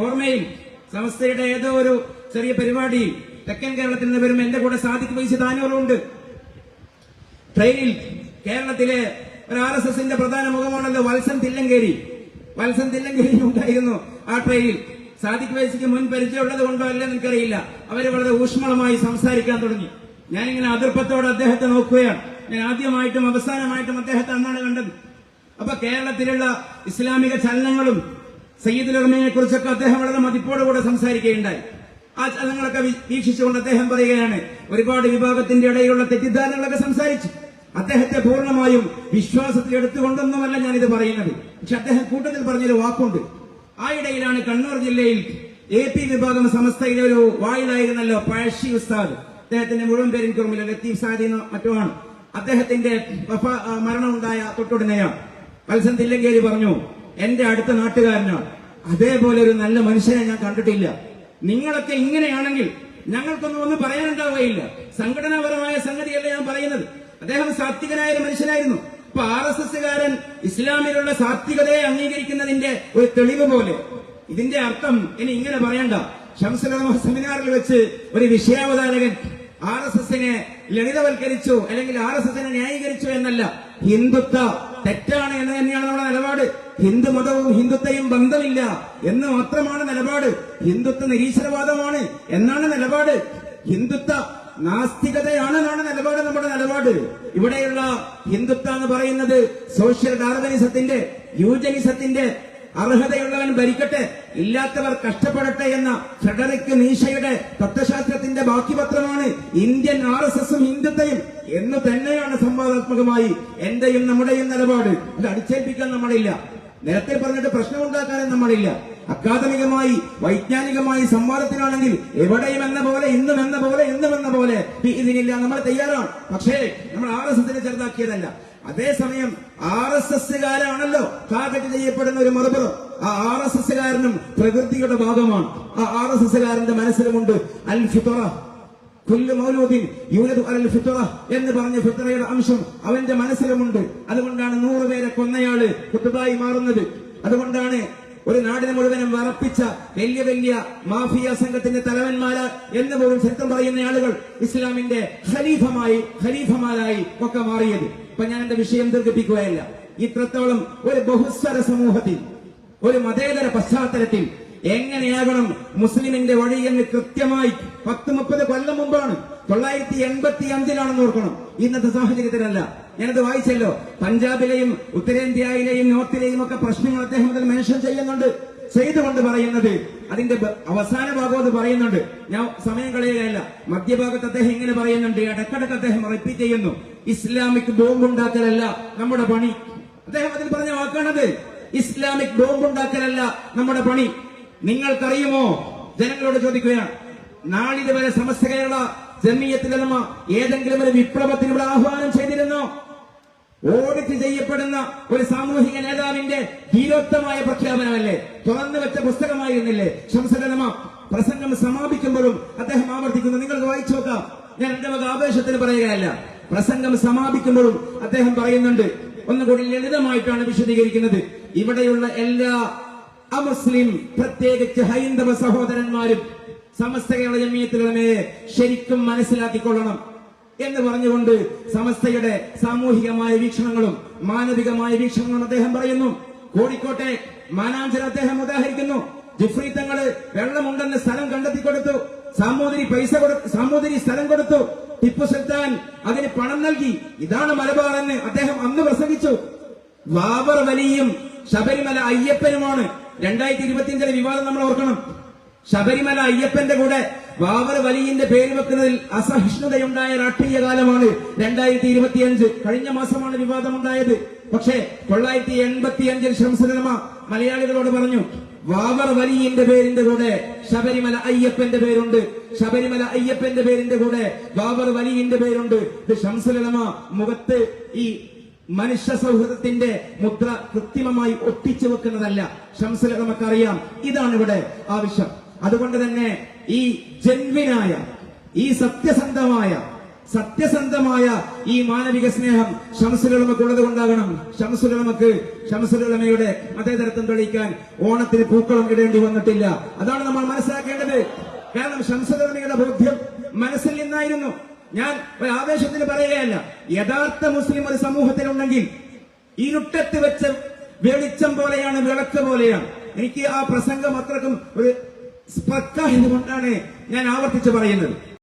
ഓർമ്മയിൽ സമസ്തയുടെ ഏതോ ഒരു ചെറിയ പരിപാടിയിൽ തെക്കൻ കേരളത്തിൽ നിന്ന് വരുമ്പോൾ എന്റെ കൂടെ സാദിഖ് വൈസ് താനൂറുണ്ട് ട്രെയിനിൽ കേരളത്തിലെ ഒരു ആർ എസ് എസിന്റെ പ്രധാന മുഖമാണല്ലോ വത്സൻ തില്ലങ്കേരി. വത്സൻ തില്ലങ്കേരി ഉണ്ടായിരുന്നു ആ ട്രെയിനിൽ. സാദിഖ് വൈസിക്ക് മുൻ പരിചയമുള്ളത് കൊണ്ടോ അല്ലെന്ന് എനിക്കറിയില്ല. അവർ വളരെ ഊഷ്മളമായി സംസാരിക്കാൻ തുടങ്ങി. ഞാനിങ്ങനെ അതിർപ്പത്തോടെ അദ്ദേഹത്തെ നോക്കുകയാണ്. ഞാൻ ആദ്യമായിട്ടും അവസാനമായിട്ടും അദ്ദേഹത്തെ അന്നാണ് കണ്ടത്. അപ്പൊ കേരളത്തിലുള്ള ഇസ്ലാമിക ചലനങ്ങളും ഉലമയെ കുറിച്ചൊക്കെ അദ്ദേഹം വളരെ മതിപ്പോടുകൂടെ സംസാരിക്കുകയുണ്ടായി. ആ ചലനങ്ങളൊക്കെ വീക്ഷിച്ചുകൊണ്ട് അദ്ദേഹം പറയുകയാണ് ഒരുപാട് വിഭാഗത്തിന്റെ ഇടയിലുള്ള തെറ്റിദ്ധാരണകളൊക്കെ സംസാരിച്ചു. അദ്ദേഹത്തെ പൂർണമായും വിശ്വാസത്തിൽ എടുത്തുകൊണ്ടൊന്നുമല്ല ഞാനിത് പറയുന്നത്. പക്ഷെ അദ്ദേഹം കൂട്ടത്തിൽ പറഞ്ഞൊരു വാക്കുണ്ട്. ആ ഇടയിലാണ് കണ്ണൂർ ജില്ലയിൽ എ പി വിഭാഗം സമസ്തയിലെ ഒരു വായിലായിരുന്നല്ലോ പഴശ്ശി ഉസ്താദ്. അദ്ദേഹത്തിന്റെ മുഴുവൻ പേര് എനിക്ക് ലത്തീഫ് സാദി മറ്റുമാണ്. അദ്ദേഹത്തിന്റെ മരണമുണ്ടായ തൊട്ടുടനെയാണ് വത്സൻ തില്ലങ്കേരി പറഞ്ഞു എന്റെ അടുത്ത നാട്ടുകാരനാണ് അതേപോലെ ഒരു നല്ല മനുഷ്യനെ ഞാൻ കണ്ടിട്ടില്ല. നിങ്ങളൊക്കെ ഇങ്ങനെയാണെങ്കിൽ ഞങ്ങൾക്കൊന്നും ഒന്നും പറയാനുണ്ടാവുകയില്ല. സംഘടനാപരമായ സംഗതിയല്ല ഞാൻ പറയുന്നത്. അദ്ദേഹം സാത്വികനായ ഒരു മനുഷ്യനായിരുന്നു. ഇപ്പൊ ആർ എസ് എസ്സുകാരൻ ഇസ്ലാമിലുള്ള സാത്വികതയെ അംഗീകരിക്കുന്നതിന്റെ ഒരു തെളിവ് പോലെ. ഇതിന്റെ അർത്ഥം ഇനി ഇങ്ങനെ പറയണ്ട. ഷംസുലമ സെമിനാറിൽ വെച്ച് ഒരു വിഷയാവതാരകൻ ആർ എസ് എസിനെ ലളിതവൽക്കരിച്ചു അല്ലെങ്കിൽ ആർ എസ് എസിനെ ന്യായീകരിച്ചു എന്നല്ല. ഹിന്ദുത്വ തെറ്റാണ് എന്ന് തന്നെയാണ് നമ്മുടെ നിലപാട്. ഹിന്ദു മതവും ഹിന്ദുത്വയും ബന്ധമില്ല എന്ന് മാത്രമാണ് നിലപാട്. ഹിന്ദുത്വ നിരീശ്വരവാദമാണ് എന്നാണ് നിലപാട്. ഹിന്ദുത്വ നാസ്തികതയാണെന്നാണ് നിലപാട് നമ്മുടെ നിലപാട്. ഇവിടെയുള്ള ഹിന്ദുത്വ എന്ന് പറയുന്നത് സോഷ്യൽ ഡാർവനിസത്തിന്റെ യൂജനിസത്തിന്റെ അർഹതയുള്ളവൻ ഭരിക്കട്ടെ ഇല്ലാത്തവർ കഷ്ടപ്പെടട്ടെ എന്ന ഫ്രെഡറിക് നീഷയുടെ തത്വശാസ്ത്രത്തിന്റെ ബാക്കി പത്രമാണ് ഇന്ത്യൻ ആർ എസ് എസും ഹിന്ദുത്വയും എന്ന് തന്നെയാണ് സംവാദാത്മകമായി എന്റെയും നമ്മുടെയും നിലപാട്. ഇത് അടിച്ചേൽപ്പിക്കാൻ നമ്മളില്ല. നേരത്തെ പറഞ്ഞിട്ട് പ്രശ്നമുണ്ടാക്കാനും നമ്മളില്ല. അക്കാദമികമായി വൈജ്ഞാനികമായി സംവാദത്തിനാണെങ്കിൽ എവിടെയും എന്ന പോലെ ഇന്നും എന്ന പോലെ എന്നും എന്ന പോലെ ഇതിനില്ല. നമ്മൾ തയ്യാറാണ്. പക്ഷേ നമ്മൾ ആർ എസ് എസിനെ ചെറുതാക്കിയതല്ല. അതേസമയം ആർ എസ് എസ്സുകാരാണല്ലോ ടാർഗറ്റ് ചെയ്യപ്പെടുന്ന ഒരു മറുപുറം. ആ ആർ എസ് എസ്സുകാരനും പ്രകൃതിയുടെ ഭാഗമാണ്. ആ ആർ എസ് എസ്സുകാരന്റെ മനസ്സിലുമുണ്ട് അൽ ഫിത്തറ എന്ന് പറഞ്ഞ ഫിത്രയുടെ അംശം അവന്റെ മനസ്സിലുമുണ്ട്. അതുകൊണ്ടാണ് നൂറ് പേരെ കൊന്നയാൾ കുത്തുബായി മാറുന്നത്. അതുകൊണ്ടാണ് ഒരു നാടിനെ മുഴുവനും വറപ്പിച്ച വലിയ വലിയ മാഫിയ സംഘത്തിന്റെ തലവന്മാര് എന്ന് പോലും ചരിത്രം പറയുന്ന ആളുകൾ ഇസ്ലാമിന്റെ ഖലീഫമായി ഖലീഫമാരായി ഒക്കെ മാറിയത്. ഇപ്പൊ ഞാൻ എന്റെ വിഷയം ദീർഘിപ്പിക്കുകയല്ല. ഇത്രത്തോളം ഒരു ബഹുസ്വര സമൂഹത്തിൽ ഒരു മതേതര പശ്ചാത്തലത്തിൽ എങ്ങനെയാകണം മുസ്ലിമിന്റെ വഴി എന്ന് കൃത്യമായി പത്ത് മുപ്പത് കൊല്ലം മുമ്പാണ് തൊള്ളായിരത്തി എൺപത്തി അഞ്ചിലാണെന്ന് ഓർക്കണം. ഇന്നത്തെ സാഹചര്യത്തിലല്ല. ഞാനത് വായിച്ചല്ലോ. പഞ്ചാബിലെയും ഉത്തരേന്ത്യയിലെയും നോർത്തിലെയും ഒക്കെ പ്രശ്നങ്ങൾ അദ്ദേഹം അതിൽ മെൻഷൻ ചെയ്യുന്നുണ്ട്. ചെയ്തുകൊണ്ട് പറയുന്നത്. അതിന്റെ അവസാന ഭാഗം അത് പറയുന്നുണ്ട്. ഞാൻ സമയം കളയുകയല്ല. മധ്യഭാഗത്ത് അദ്ദേഹം ഇങ്ങനെ പറയുന്നുണ്ട്. ഇടക്കിടക്ക് അദ്ദേഹം റിപ്പീറ്റ് ചെയ്യുന്നു. ഇസ്ലാമിക് ബോംബ് ഉണ്ടാക്കലല്ല നമ്മുടെ പണി. അദ്ദേഹം അതിൽ പറഞ്ഞ വാക്കാണത്. ഇസ്ലാമിക് ബോംബ് ഉണ്ടാക്കലല്ല നമ്മുടെ പണി. നിങ്ങൾക്കറിയുമോ? ജനങ്ങളോട് ചോദിക്കുകയാണ്. നാളിതുവരെ സമസ്ത കേരള ജമിയത്തിലമ ഏതെങ്കിലും ഒരു വിപ്ലവത്തിന് ഇവിടെ ആഹ്വാനം ചെയ്തിരുന്നോ? ഓഡിറ്റ് ചെയ്യപ്പെടുന്ന ഒരു സാമൂഹിക നേതാവിന്റെ ധീരോത്തമായ പ്രഖ്യാപനമല്ലേ? തുറന്നു വെച്ച പുസ്തകമായിരുന്നില്ലേ? ശംസകനമ പ്രസംഗം സമാപിക്കുമ്പോഴും അദ്ദേഹം ആവർത്തിക്കുന്നു. നിങ്ങൾക്ക് വായിച്ചു നോക്കാം. ഞാൻ എന്റെ വക ആവേശത്തിന് പറയുകയല്ല. പ്രസംഗം സമാപിക്കുമ്പോഴും അദ്ദേഹം പറയുന്നുണ്ട്. ഒന്നുകൂടി ലളിതമായിട്ടാണ് വിശദീകരിക്കുന്നത്. ഇവിടെയുള്ള എല്ലാ അമുസ്ലിം പ്രത്യേകിച്ച് ഹൈന്ദവ സഹോദരന്മാരും സമസ്ത കേരള ജമീയത്തിലുടമയെ ശരിക്കും മനസ്സിലാക്കിക്കൊള്ളണം എന്ന് പറഞ്ഞുകൊണ്ട് സമസ്തയുടെ സാമൂഹികമായ വീക്ഷണങ്ങളും മാനവികമായ വീക്ഷണങ്ങളും അദ്ദേഹം പറയുന്നു. കോഴിക്കോട്ടെ മാനാഞ്ചൽ അദ്ദേഹം ഉദാഹരിക്കുന്നു. ജിഫ്രി തങ്ങൾ വെള്ളമുണ്ടെന്ന് സ്ഥലം കണ്ടെത്തി കൊടുത്തു സാമൂതിരി പൈസ കൊടുത്തു സാമൂതിരി സ്ഥലം കൊടുത്തു. ടിപ്പു സുൽത്താൻ അതിന് പണം നൽകി. ഇതാണ് മലബാർ എന്ന് അദ്ദേഹം അന്ന് പ്രസംഗിച്ചു. ബാബർ വലിയും ശബരിമല അയ്യപ്പനുമാണ്. രണ്ടായിരത്തി ഇരുപത്തിയഞ്ചിലെ വിവാദം നമ്മൾ ഓർക്കണം. ശബരിമല അയ്യപ്പന്റെ കൂടെ ബാബർ വലിയന്റെ പേര് വെക്കുന്നതിൽ അസഹിഷ്ണുതയുണ്ടായ രാഷ്ട്രീയ കാലമാണ് രണ്ടായിരത്തി ഇരുപത്തിയഞ്ച് കഴിഞ്ഞ മാസമാണ് വിവാദമുണ്ടായത്. പക്ഷേ തൊള്ളായിരത്തി എൺപത്തി അഞ്ചിൽ ശംസലമ മലയാളികളോട് പറഞ്ഞു വാവർ വലിയന്റെ പേരിന്റെ കൂടെ ശബരിമല അയ്യപ്പന്റെ പേരുണ്ട്. ശബരിമല അയ്യപ്പന്റെ പേരിന്റെ കൂടെ വാവർ വലിയന്റെ പേരുണ്ട്. ഇത് ശംസലമ മുഖത്ത് ഈ മനുഷ്യ സൗഹൃദത്തിന്റെ മുദ്ര കൃത്രിമമായി ഒട്ടിച്ചു വെക്കുന്നതല്ല. ശംസല നമുക്കറിയാം ഇതാണ് ഇവിടെ ആവശ്യം. അതുകൊണ്ട് തന്നെ ഈ ജന്മിനായ ഈ സത്യസന്ധമായ സത്യസന്ധമായ ഈ മാനവിക സ്നേഹം ഷംസുലമക്ക് ഉള്ളത് കൊണ്ടാകണം. ഷംസുലമക്ക് ഷംസുലമയുടെ മതേതരത്വം തെളിയിക്കാൻ ഓണത്തിന് പൂക്കളം ഇടേണ്ടി വന്നിട്ടില്ല. അതാണ് നമ്മൾ മനസ്സിലാക്കേണ്ടത്. കാരണം ഷംസുലമയുടെ ബോധ്യം മനസ്സിൽ നിന്നായിരുന്നു. ഞാൻ ഒരു ആവേശത്തിന് പറയുകയല്ല. യഥാർത്ഥ മുസ്ലിം ഒരു സമൂഹത്തിലുണ്ടെങ്കിൽ ഇരുട്ടത്ത് വെച്ച വെളിച്ചം പോലെയാണ് വിളക്ക് പോലെയാണ്. എനിക്ക് ആ പ്രസംഗം അത്രക്കും ഒരു സ്പർക്ക എന്നുകൊണ്ടാണ് ഞാൻ ആവർത്തിച്ച് പറയുന്നത്.